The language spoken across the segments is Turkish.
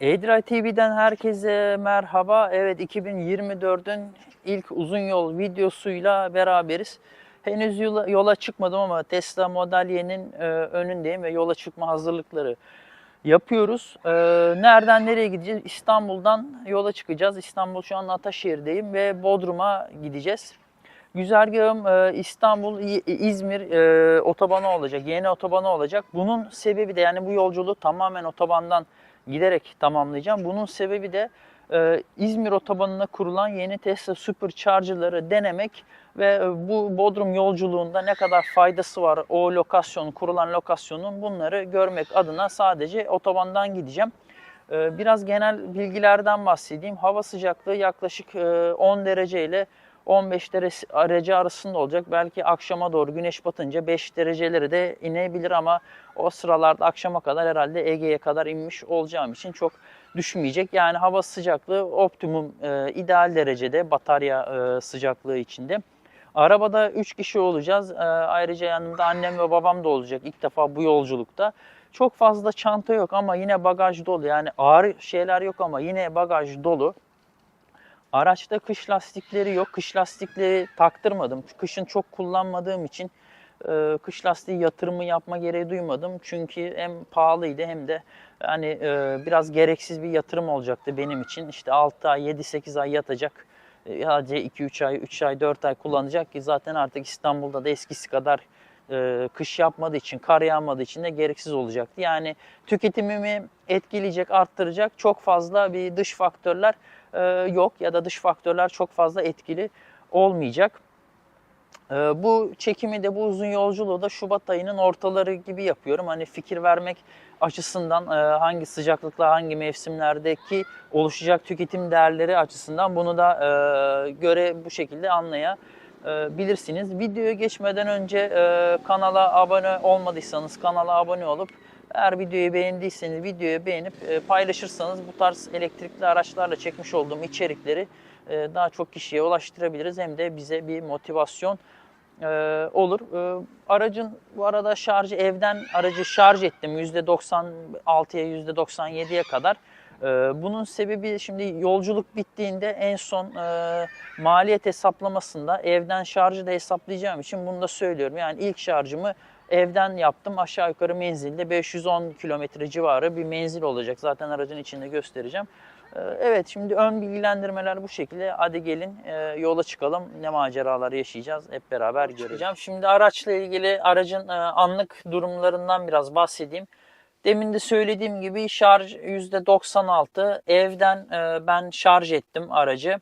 Edray TV'den herkese merhaba. Evet 2024'ün ilk uzun yol videosuyla beraberiz. Henüz yola, yola çıkmadım ama Tesla Model Y'nin e, önündeyim ve yola çıkma hazırlıkları yapıyoruz. E, nereden nereye gideceğiz? İstanbul'dan yola çıkacağız. İstanbul şu an Ataşehir'deyim ve Bodrum'a gideceğiz. Güzergahım e, İstanbul, İzmir e, otobanı olacak, yeni otobanı olacak. Bunun sebebi de yani bu yolculuğu tamamen otobandan giderek tamamlayacağım. Bunun sebebi de e, İzmir otobanına kurulan yeni Tesla Supercharger'ları denemek ve e, bu Bodrum yolculuğunda ne kadar faydası var o lokasyon, kurulan lokasyonun bunları görmek adına sadece otobandan gideceğim. E, Biraz genel bilgilerden bahsedeyim. Hava sıcaklığı yaklaşık e, 10 derece ile 15 derece arasında olacak. Belki akşama doğru güneş batınca 5 dereceleri de inebilir ama o sıralarda akşama kadar herhalde Ege'ye kadar inmiş olacağım için çok düşmeyecek. Yani hava sıcaklığı optimum e, ideal derecede batarya e, sıcaklığı içinde. Arabada 3 kişi olacağız. E, ayrıca yanımda annem ve babam da olacak ilk defa bu yolculukta. Çok fazla çanta yok ama yine bagaj dolu. Yani ağır şeyler yok ama yine bagaj dolu. Araçta kış lastikleri yok. Kış lastikleri taktırmadım. Kışın çok kullanmadığım için e, kış lastiği yatırımı yapma gereği duymadım. Çünkü hem pahalıydı hem de hani e, biraz gereksiz bir yatırım olacaktı benim için. İşte 6 ay, 7-8 ay yatacak. E, Sadece 2-3 ay, 3 ay, 4 ay kullanacak ki zaten artık İstanbul'da da eskisi kadar e, kış yapmadığı için, kar yağmadığı için de gereksiz olacaktı. Yani tüketimimi etkileyecek, arttıracak çok fazla bir dış faktörler yok ya da dış faktörler çok fazla etkili olmayacak. E, bu çekimi de bu uzun yolculuğu da Şubat ayının ortaları gibi yapıyorum. Hani fikir vermek açısından e, hangi sıcaklıkla hangi mevsimlerdeki oluşacak tüketim değerleri açısından bunu da e, göre bu şekilde anlayabilirsiniz. Videoya geçmeden önce e, kanala abone olmadıysanız kanala abone olup eğer videoyu beğendiyseniz videoyu beğenip e, paylaşırsanız bu tarz elektrikli araçlarla çekmiş olduğum içerikleri e, daha çok kişiye ulaştırabiliriz. Hem de bize bir motivasyon e, olur. Aracın bu arada şarjı evden aracı şarj ettim %96'ya %97'ye kadar. Bunun sebebi şimdi yolculuk bittiğinde en son e, maliyet hesaplamasında evden şarjı da hesaplayacağım için bunu da söylüyorum. Yani ilk şarjımı evden yaptım. Aşağı yukarı menzilde 510 kilometre civarı bir menzil olacak. Zaten aracın içinde göstereceğim. Ee, Evet şimdi ön bilgilendirmeler bu şekilde. Hadi gelin e, yola çıkalım. Ne maceralar yaşayacağız hep beraber göreceğim. Şimdi araçla ilgili aracın e, anlık durumlarından biraz bahsedeyim. Demin de söylediğim gibi şarj %96. Evden e, ben şarj ettim aracı.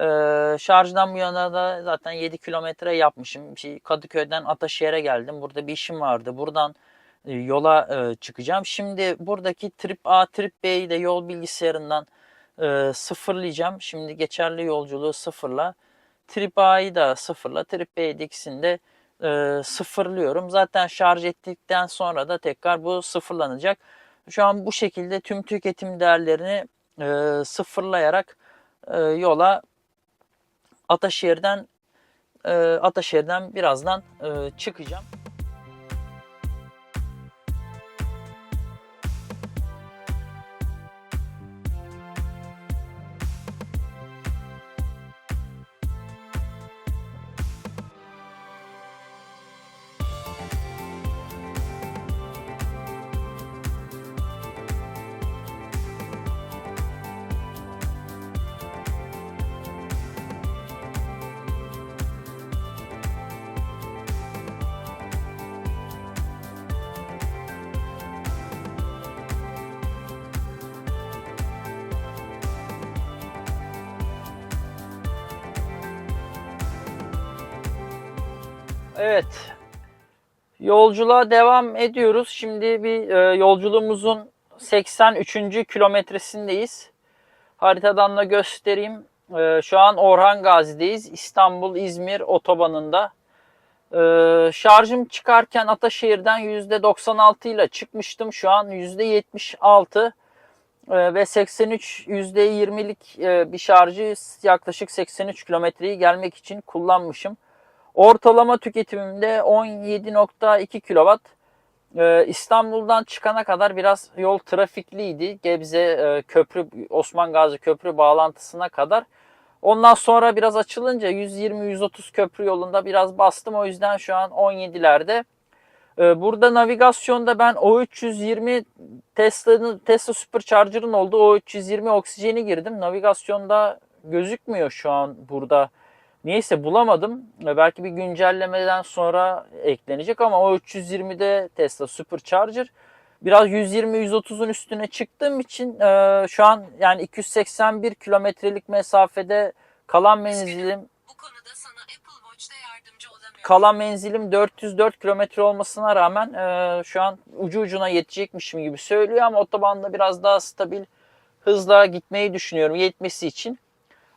Ee, şarjdan bu yana da zaten 7 kilometre yapmışım. Bir Kadıköy'den Ataşehir'e geldim. Burada bir işim vardı. Buradan e, yola e, çıkacağım. Şimdi buradaki Trip A, Trip B'yi de yol bilgisayarından e, sıfırlayacağım. Şimdi geçerli yolculuğu sıfırla. Trip A'yı da sıfırla. Trip B'yi de ikisini de e, sıfırlıyorum. Zaten şarj ettikten sonra da tekrar bu sıfırlanacak. Şu an bu şekilde tüm tüketim değerlerini e, sıfırlayarak e, yola Ataşehir'den e, Ataşehir'den birazdan e, çıkacağım. Evet. Yolculuğa devam ediyoruz. Şimdi bir e, yolculuğumuzun 83. kilometresindeyiz. Haritadan da göstereyim. E, şu an Orhan Gazi'deyiz. İstanbul-İzmir otobanında. E, şarjım çıkarken Ataşehir'den %96 ile çıkmıştım. Şu an %76 e, ve 83 %20'lik e, bir şarjı yaklaşık 83 kilometreyi gelmek için kullanmışım. Ortalama tüketimimde 17.2 kW. Ee, İstanbul'dan çıkana kadar biraz yol trafikliydi. Gebze e, köprü Osman Gazi köprü bağlantısına kadar. Ondan sonra biraz açılınca 120-130 köprü yolunda biraz bastım. O yüzden şu an 17'lerde. Ee, Burada navigasyonda ben O320 Tesla'nın Tesla Supercharger'ın olduğu O320 oksijeni girdim. Navigasyonda gözükmüyor şu an burada. Neyse bulamadım. Belki bir güncellemeden sonra eklenecek ama O320'de Tesla Supercharger. Biraz 120-130'un üstüne çıktığım için e, şu an yani 281 kilometrelik mesafede kalan menzilim Bu konuda sana Apple Watch'ta yardımcı olamıyorum. kalan menzilim 404 kilometre olmasına rağmen e, şu an ucu ucuna yetecekmişim gibi söylüyor ama otobanda biraz daha stabil hızla gitmeyi düşünüyorum yetmesi için.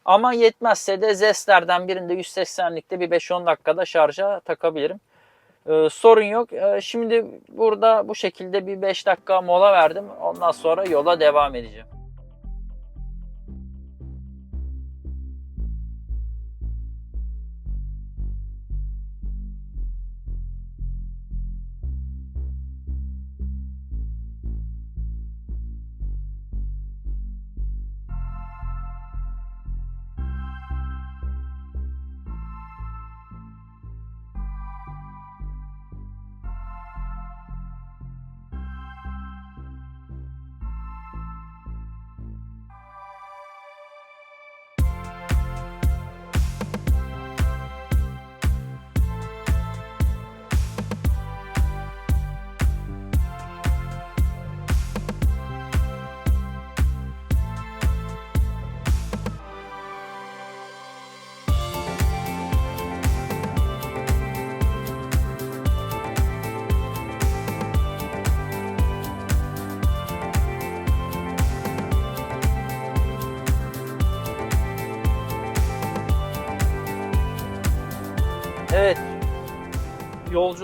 Ama yetmezse de Zestler'den birinde 180'likte bir 5-10 dakikada şarja takabilirim. E, sorun yok. E, şimdi burada bu şekilde bir 5 dakika mola verdim. Ondan sonra yola devam edeceğim.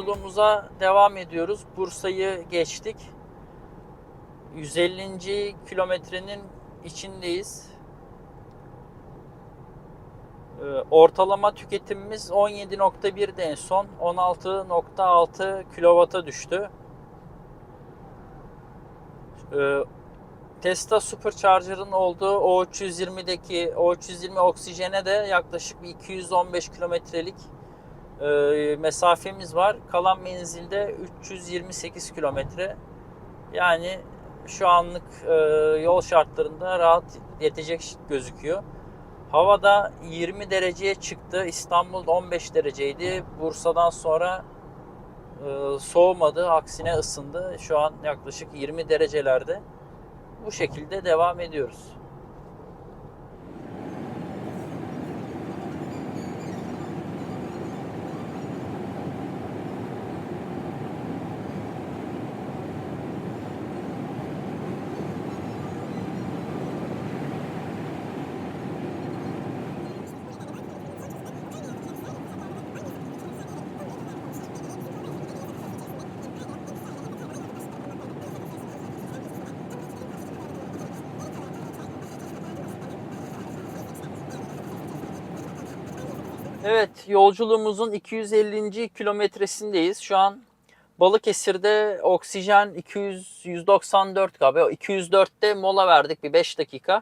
Yolculuğumuza devam ediyoruz. Bursa'yı geçtik. 150. kilometrenin içindeyiz. Ee, Ortalama tüketimimiz 17.1'de en son 16.6 kilovata düştü. Ee, Tesla Supercharger'ın olduğu O320'deki O320 oksijene de yaklaşık bir 215 kilometrelik e, mesafemiz var. Kalan menzilde 328 kilometre. Yani şu anlık e, yol şartlarında rahat yetecek gözüküyor. Havada 20 dereceye çıktı. İstanbul 15 dereceydi. Bursa'dan sonra e, soğumadı. Aksine ısındı. Şu an yaklaşık 20 derecelerde. Bu şekilde devam ediyoruz. Evet, yolculuğumuzun 250. kilometresindeyiz. Şu an Balıkesir'de oksijen 200 194 galiba. 204'te mola verdik bir 5 dakika.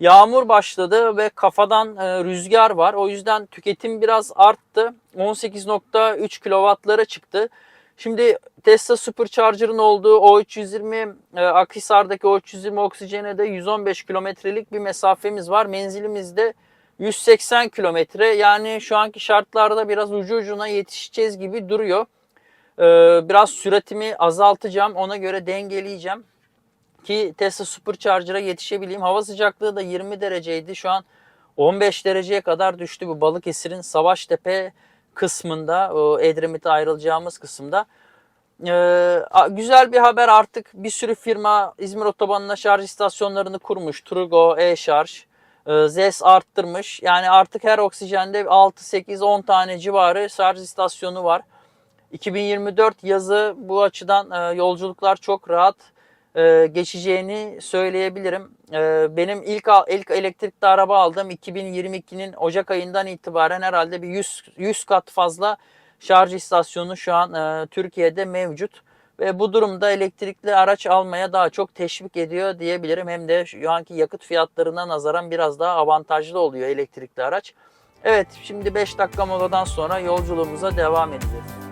Yağmur başladı ve kafadan e, rüzgar var. O yüzden tüketim biraz arttı. 18.3 kW'lara çıktı. Şimdi Tesla Supercharger'ın olduğu O320 e, Akhisar'daki O320 oksijene de 115 kilometrelik bir mesafemiz var. Menzilimiz de 180 kilometre. Yani şu anki şartlarda biraz ucu ucuna yetişeceğiz gibi duruyor. Ee, biraz süratimi azaltacağım. Ona göre dengeleyeceğim. Ki Tesla Supercharger'a yetişebileyim. Hava sıcaklığı da 20 dereceydi. Şu an 15 dereceye kadar düştü bu Balıkesir'in Savaştepe kısmında. Edremit'e ayrılacağımız kısımda. Ee, güzel bir haber artık bir sürü firma İzmir otobanına şarj istasyonlarını kurmuş. Turgo, E-Şarj, ZES arttırmış. Yani artık her oksijende 6, 8, 10 tane civarı şarj istasyonu var. 2024 yazı bu açıdan e, yolculuklar çok rahat e, geçeceğini söyleyebilirim. E, benim ilk ilk elektrikli araba aldığım 2022'nin Ocak ayından itibaren herhalde bir 100 100 kat fazla şarj istasyonu şu an e, Türkiye'de mevcut. Ve bu durumda elektrikli araç almaya daha çok teşvik ediyor diyebilirim. Hem de şu anki yakıt fiyatlarına nazaran biraz daha avantajlı oluyor elektrikli araç. Evet şimdi 5 dakika moladan sonra yolculuğumuza devam edeceğiz.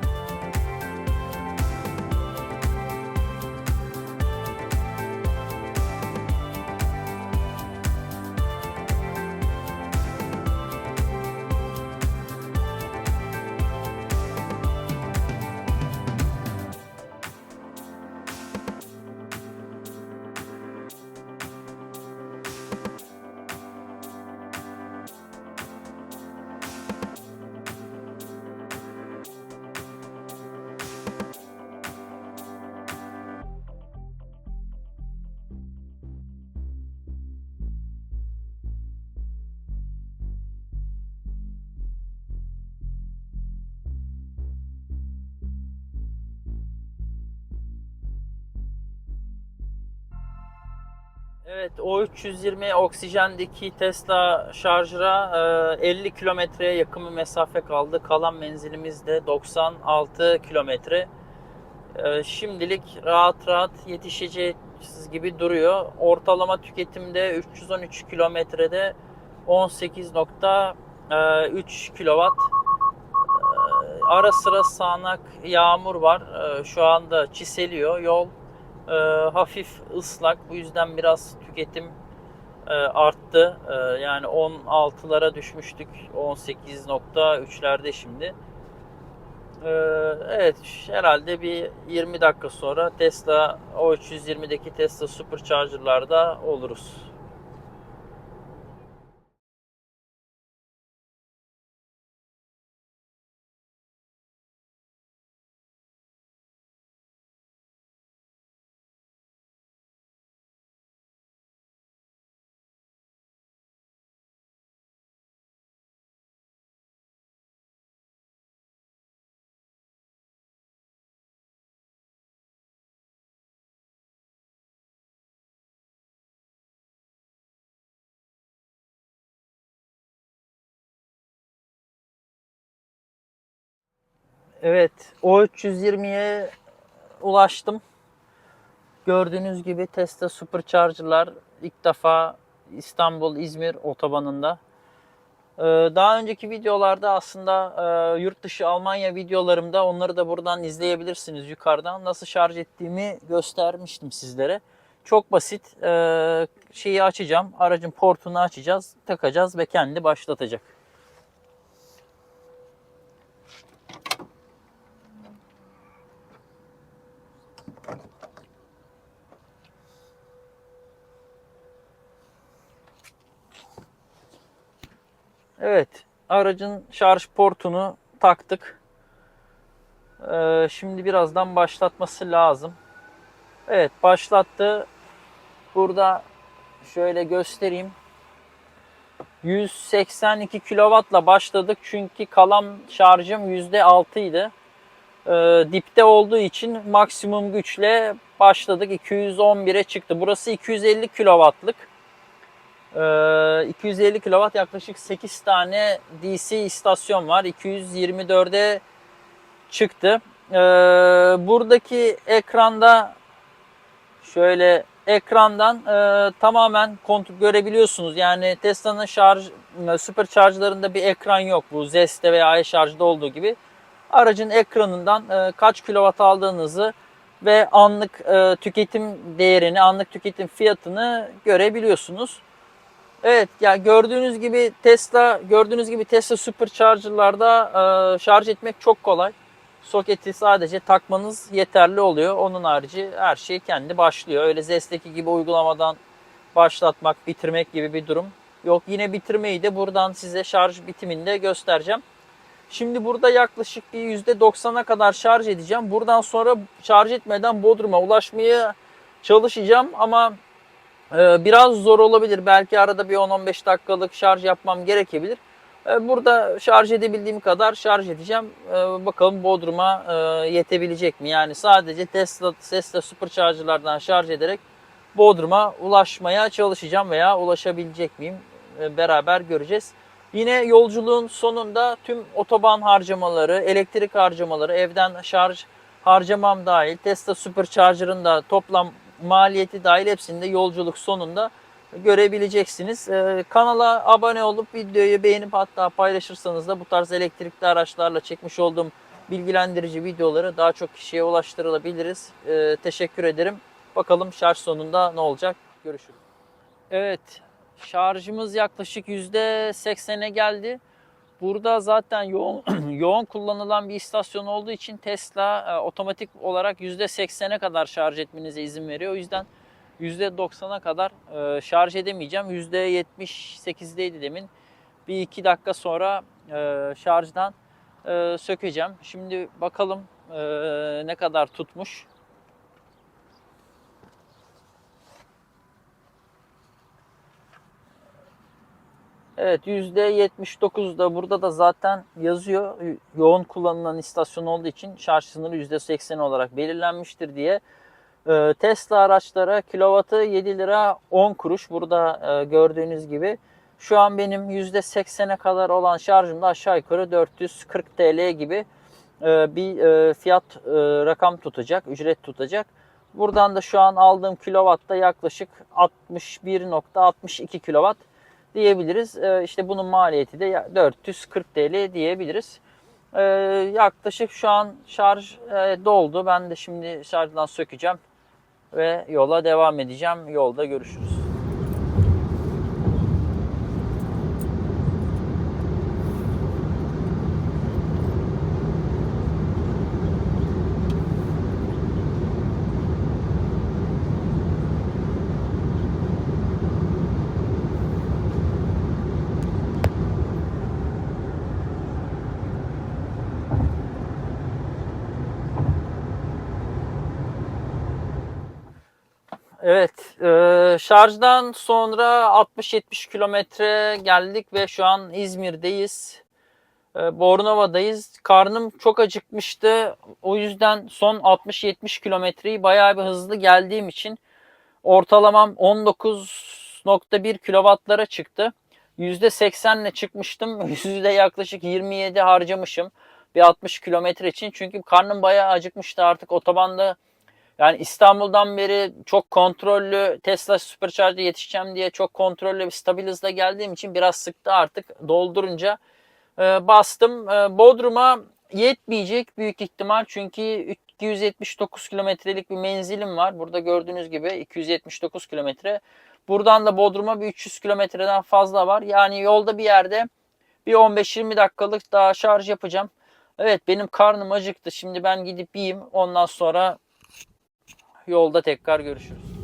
Evet o 320 oksijendeki Tesla şarjıra e, 50 kilometreye yakın bir mesafe kaldı. Kalan menzilimiz de 96 kilometre. E, Şimdilik rahat rahat yetişeceğiz gibi duruyor. Ortalama tüketimde 313 kilometrede 18.3 kilowatt. E, Ara sıra sağanak yağmur var. E, Şu anda çiseliyor yol. E, hafif ıslak. Bu yüzden biraz tüketim e, arttı. E, yani 16'lara düşmüştük. 18.3'lerde şimdi. E, evet herhalde bir 20 dakika sonra Tesla O320'deki Tesla Supercharger'larda oluruz. Evet, O320'ye ulaştım. Gördüğünüz gibi Tesla Supercharger'lar ilk defa İstanbul-İzmir otobanında. Ee, Daha önceki videolarda aslında e, yurt dışı Almanya videolarımda onları da buradan izleyebilirsiniz yukarıdan. Nasıl şarj ettiğimi göstermiştim sizlere. Çok basit. Ee, Şeyi açacağım. Aracın portunu açacağız, takacağız ve kendi başlatacak. Evet, aracın şarj portunu taktık. Ee, şimdi birazdan başlatması lazım. Evet, başlattı. Burada şöyle göstereyim. 182 kW'la başladık çünkü kalan şarjım %6 idi. Ee, dipte olduğu için maksimum güçle başladık. 211'e çıktı. Burası 250 kW'lık. Ee, 250 kW yaklaşık 8 tane DC istasyon var. 224'e çıktı. Ee, buradaki ekranda şöyle ekrandan e, tamamen kontrol görebiliyorsunuz. Yani Tesla'nın şarj supercharger'larında bir ekran yok. Bu Zest'te veya iSharge'da olduğu gibi. Aracın ekranından e, kaç kilowatt aldığınızı ve anlık e, tüketim değerini, anlık tüketim fiyatını görebiliyorsunuz. Evet ya gördüğünüz gibi Tesla gördüğünüz gibi Tesla Supercharger'larda e, şarj etmek çok kolay. Soketi sadece takmanız yeterli oluyor. Onun harici her şey kendi başlıyor. Öyle Zest'teki gibi uygulamadan başlatmak, bitirmek gibi bir durum yok. Yine bitirmeyi de buradan size şarj bitiminde göstereceğim. Şimdi burada yaklaşık bir %90'a kadar şarj edeceğim. Buradan sonra şarj etmeden Bodrum'a ulaşmaya çalışacağım ama Biraz zor olabilir. Belki arada bir 10-15 dakikalık şarj yapmam gerekebilir. Ee, Burada şarj edebildiğim kadar şarj edeceğim. Ee, Bakalım Bodrum'a e, yetebilecek mi? Yani sadece Tesla, Tesla Supercharger'lardan şarj ederek Bodrum'a ulaşmaya çalışacağım veya ulaşabilecek miyim? Ee, Beraber göreceğiz. Yine yolculuğun sonunda tüm otoban harcamaları, elektrik harcamaları, evden şarj harcamam dahil, Tesla Supercharger'ın da toplam maliyeti dahil hepsini de yolculuk sonunda görebileceksiniz. Ee, kanala abone olup videoyu beğenip hatta paylaşırsanız da bu tarz elektrikli araçlarla çekmiş olduğum bilgilendirici videoları daha çok kişiye ulaştırılabiliriz. Ee, teşekkür ederim. Bakalım şarj sonunda ne olacak? Görüşürüz. Evet, şarjımız yaklaşık %80'e geldi. Burada zaten yoğun, yoğun kullanılan bir istasyon olduğu için Tesla e, otomatik olarak %80'e kadar şarj etmenize izin veriyor. O yüzden %90'a kadar e, şarj edemeyeceğim. %78'deydi demin. Bir iki dakika sonra e, şarjdan e, sökeceğim. Şimdi bakalım e, ne kadar tutmuş. Evet %79 da burada da zaten yazıyor. Yoğun kullanılan istasyon olduğu için şarj sınırı %80 olarak belirlenmiştir diye. Ee, Tesla araçlara kilovatı 7 lira 10 kuruş. Burada e, gördüğünüz gibi. Şu an benim %80'e kadar olan şarjımda aşağı yukarı 440 TL gibi e, bir e, fiyat rakam tutacak, ücret tutacak. Buradan da şu an aldığım kilovatta yaklaşık 61.62 kilovat diyebiliriz. Ee, işte bunun maliyeti de ya- 440 TL diyebiliriz. Ee, yaklaşık şu an şarj e, doldu. Ben de şimdi şarjdan sökeceğim ve yola devam edeceğim. Yolda görüşürüz. Evet, e, şarjdan sonra 60-70 kilometre geldik ve şu an İzmir'deyiz. E, Bornova'dayız. Karnım çok acıkmıştı. O yüzden son 60-70 kilometreyi bayağı bir hızlı geldiğim için ortalamam 19.1 kilowattlara çıktı. %80 ile çıkmıştım. Yüzde yaklaşık 27 harcamışım. Bir 60 kilometre için. Çünkü karnım bayağı acıkmıştı artık otobanda yani İstanbul'dan beri çok kontrollü Tesla Supercharger'e yetişeceğim diye çok kontrollü bir stabil hızla geldiğim için biraz sıktı artık doldurunca e, bastım. E, Bodrum'a yetmeyecek büyük ihtimal çünkü 279 kilometrelik bir menzilim var. Burada gördüğünüz gibi 279 kilometre. Buradan da Bodrum'a bir 300 kilometreden fazla var. Yani yolda bir yerde bir 15-20 dakikalık daha şarj yapacağım. Evet benim karnım acıktı. Şimdi ben gidip yiyeyim. Ondan sonra Yolda tekrar görüşürüz.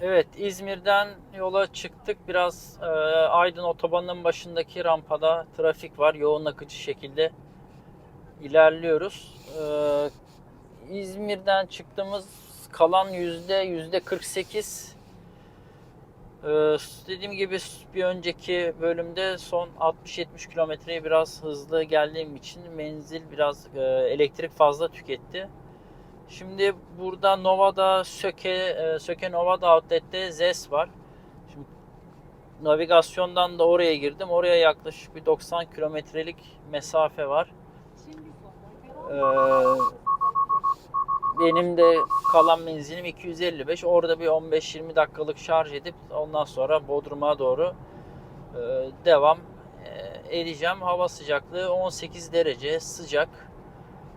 Evet, İzmir'den yola çıktık. Biraz e, Aydın otobanının başındaki rampada trafik var. Yoğun akıcı şekilde ilerliyoruz. E, İzmir'den çıktığımız kalan yüzde yüzde 48. Ee, dediğim gibi bir önceki bölümde son 60-70 kilometreyi biraz hızlı geldiğim için menzil biraz e, elektrik fazla tüketti. Şimdi burada Nova'da Söke, e, Söke Nova'da Outlet'te ZES var. Şimdi navigasyondan da oraya girdim. Oraya yaklaşık bir 90 kilometrelik mesafe var. Ee, benim de kalan menzilim 255. Orada bir 15-20 dakikalık şarj edip ondan sonra Bodrum'a doğru e, devam edeceğim. Hava sıcaklığı 18 derece sıcak.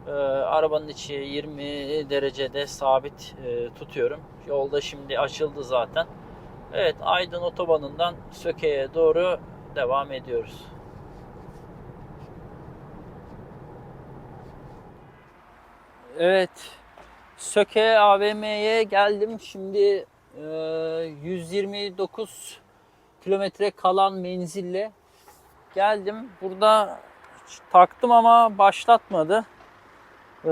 E, arabanın içi 20 derecede sabit e, tutuyorum. Yolda şimdi açıldı zaten. Evet Aydın otobanından Söke'ye doğru devam ediyoruz. Evet Söke AVM'ye geldim. Şimdi e, 129 kilometre kalan menzille geldim. Burada taktım ama başlatmadı. E,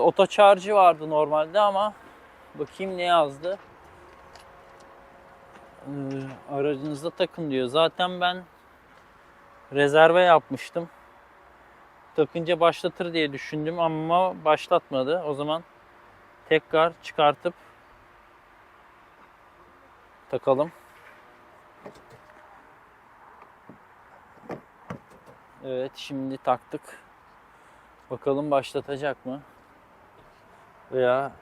otoçarjı vardı normalde ama bakayım ne yazdı. E, aracınızda takın diyor. Zaten ben rezerve yapmıştım. takınca başlatır diye düşündüm ama başlatmadı. O zaman tekrar çıkartıp takalım. Evet şimdi taktık. Bakalım başlatacak mı? Veya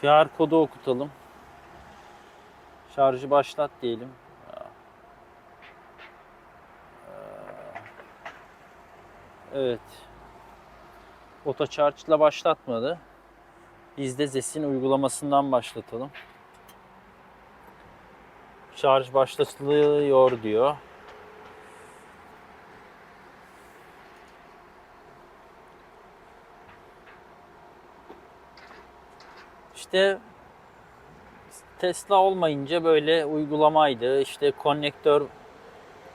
QR kodu okutalım. Şarjı başlat diyelim. Evet. Auto Charge ile başlatmadı. Biz de Zes'in uygulamasından başlatalım. Şarj başlatılıyor diyor. İşte Tesla olmayınca böyle uygulamaydı. İşte konnektör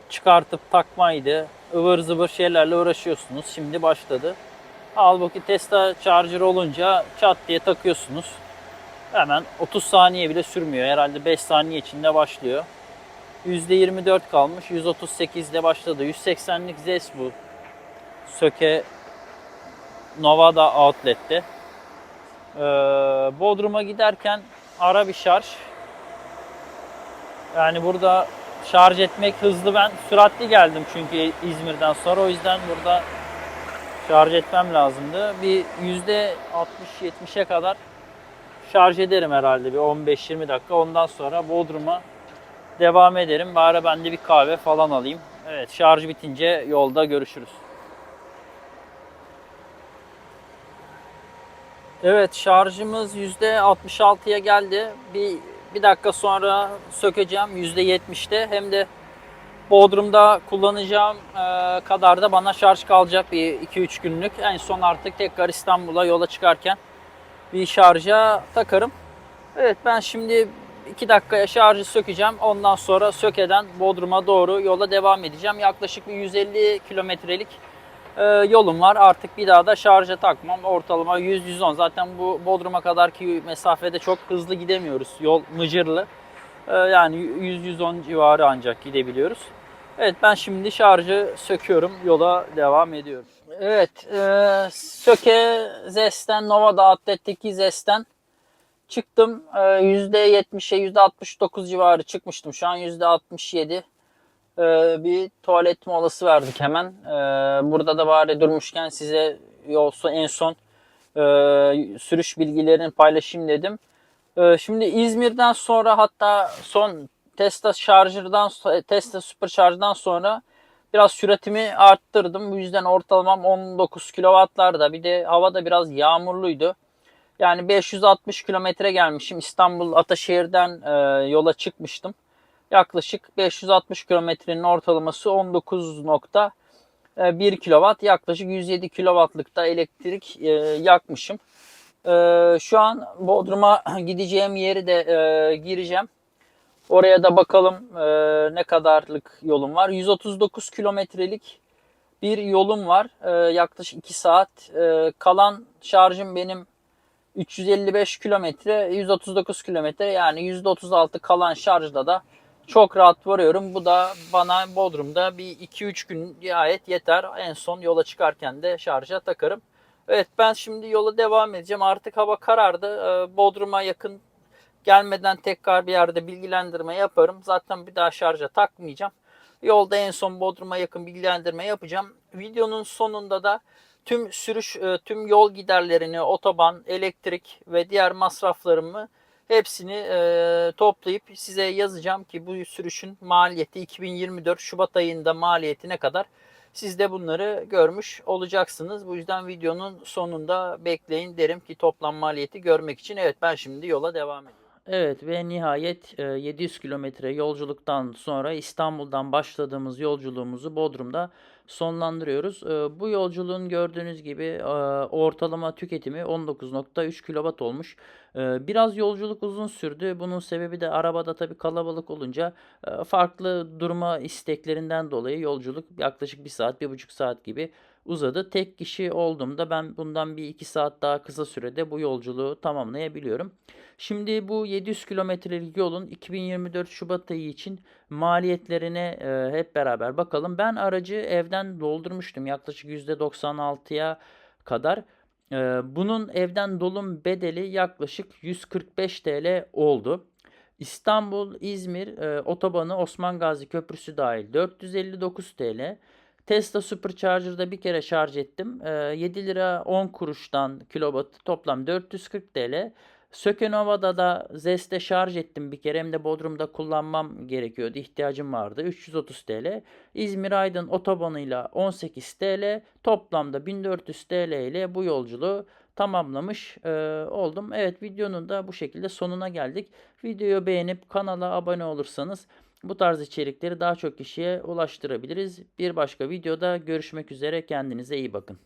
çıkartıp takmaydı. ıvır zıvır şeylerle uğraşıyorsunuz. Şimdi başladı. Halbuki Tesla Charger olunca çat diye takıyorsunuz. Hemen 30 saniye bile sürmüyor. Herhalde 5 saniye içinde başlıyor. %24 kalmış. 138 ile başladı. 180'lik ZES bu. Söke Nova'da Outlet'te. Ee, Bodrum'a giderken ara bir şarj. Yani burada şarj etmek hızlı. Ben süratli geldim çünkü İzmir'den sonra. O yüzden burada şarj etmem lazımdı. Bir %60-70'e kadar şarj ederim herhalde bir 15-20 dakika. Ondan sonra Bodrum'a devam ederim. Bari ben de bir kahve falan alayım. Evet şarj bitince yolda görüşürüz. Evet şarjımız %66'ya geldi. Bir, bir dakika sonra sökeceğim %70'te. Hem de Bodrum'da kullanacağım e, kadar da bana şarj kalacak bir 2-3 günlük. En son artık tekrar İstanbul'a yola çıkarken bir şarja takarım. Evet ben şimdi 2 dakikaya şarjı sökeceğim. Ondan sonra sökeden Bodrum'a doğru yola devam edeceğim. Yaklaşık bir 150 kilometrelik e, yolum var. Artık bir daha da şarja takmam. Ortalama 100-110. Zaten bu Bodrum'a kadarki mesafede çok hızlı gidemiyoruz. Yol mıcırlı. E, yani 100-110 civarı ancak gidebiliyoruz. Evet ben şimdi şarjı söküyorum. Yola devam ediyorum. Evet e, Söke Zest'ten Nova'da Outlet'teki Zest'ten çıktım. E, %70'e %69 civarı çıkmıştım. Şu an %67. E, bir tuvalet molası verdik hemen. E, burada da bari durmuşken size yolsa en son e, sürüş bilgilerini paylaşayım dedim. E, şimdi İzmir'den sonra hatta son Tesla şarjırdan Tesla Supercharge'dan sonra biraz süratimi arttırdım. Bu yüzden ortalamam 19 kW'larda. Bir de hava da biraz yağmurluydu. Yani 560 kilometre gelmişim. İstanbul Ataşehir'den e, yola çıkmıştım. Yaklaşık 560 kilometrenin ortalaması 19.1 kW. Yaklaşık 107 kW'lıkta elektrik e, yakmışım. E, şu an Bodrum'a gideceğim yeri de e, gireceğim. Oraya da bakalım e, ne kadarlık yolum var. 139 kilometrelik bir yolum var. E, yaklaşık 2 saat. E, kalan şarjım benim 355 kilometre, 139 kilometre yani %36 kalan şarjla da çok rahat varıyorum. Bu da bana Bodrum'da bir 2-3 gün gayet yeter. En son yola çıkarken de şarja takarım. Evet ben şimdi yola devam edeceğim. Artık hava karardı. E, Bodrum'a yakın Gelmeden tekrar bir yerde bilgilendirme yaparım. Zaten bir daha şarja takmayacağım. Yolda en son Bodrum'a yakın bilgilendirme yapacağım. Videonun sonunda da tüm sürüş, e, tüm yol giderlerini, otoban, elektrik ve diğer masraflarımı hepsini e, toplayıp size yazacağım ki bu sürüşün maliyeti 2024 Şubat ayında maliyeti ne kadar siz de bunları görmüş olacaksınız. Bu yüzden videonun sonunda bekleyin derim ki toplam maliyeti görmek için. Evet ben şimdi yola devam ediyorum. Evet ve nihayet e, 700 kilometre yolculuktan sonra İstanbul'dan başladığımız yolculuğumuzu Bodrum'da sonlandırıyoruz. E, Bu yolculuğun gördüğünüz gibi e, ortalama tüketimi 19.3 kW olmuş. E, Biraz yolculuk uzun sürdü. Bunun sebebi de arabada tabii kalabalık olunca e, farklı durma isteklerinden dolayı yolculuk yaklaşık 1 saat, 1,5 saat gibi uzadı. Tek kişi olduğumda ben bundan bir iki saat daha kısa sürede bu yolculuğu tamamlayabiliyorum. Şimdi bu 700 kilometrelik yolun 2024 Şubat ayı için maliyetlerine e, hep beraber bakalım. Ben aracı evden doldurmuştum yaklaşık %96'ya kadar. E, bunun evden dolum bedeli yaklaşık 145 TL oldu. İstanbul, İzmir e, otobanı Osman Gazi Köprüsü dahil 459 TL. Tesla Supercharger'da bir kere şarj ettim. E, 7 lira 10 kuruştan kilowatt toplam 440 TL. Sökenova'da da Zest'e şarj ettim bir kere hem de Bodrum'da kullanmam gerekiyordu. ihtiyacım vardı. 330 TL. İzmir Aydın otobanıyla 18 TL. Toplamda 1400 TL ile bu yolculuğu tamamlamış e, oldum. Evet videonun da bu şekilde sonuna geldik. Videoyu beğenip kanala abone olursanız bu tarz içerikleri daha çok kişiye ulaştırabiliriz. Bir başka videoda görüşmek üzere. Kendinize iyi bakın.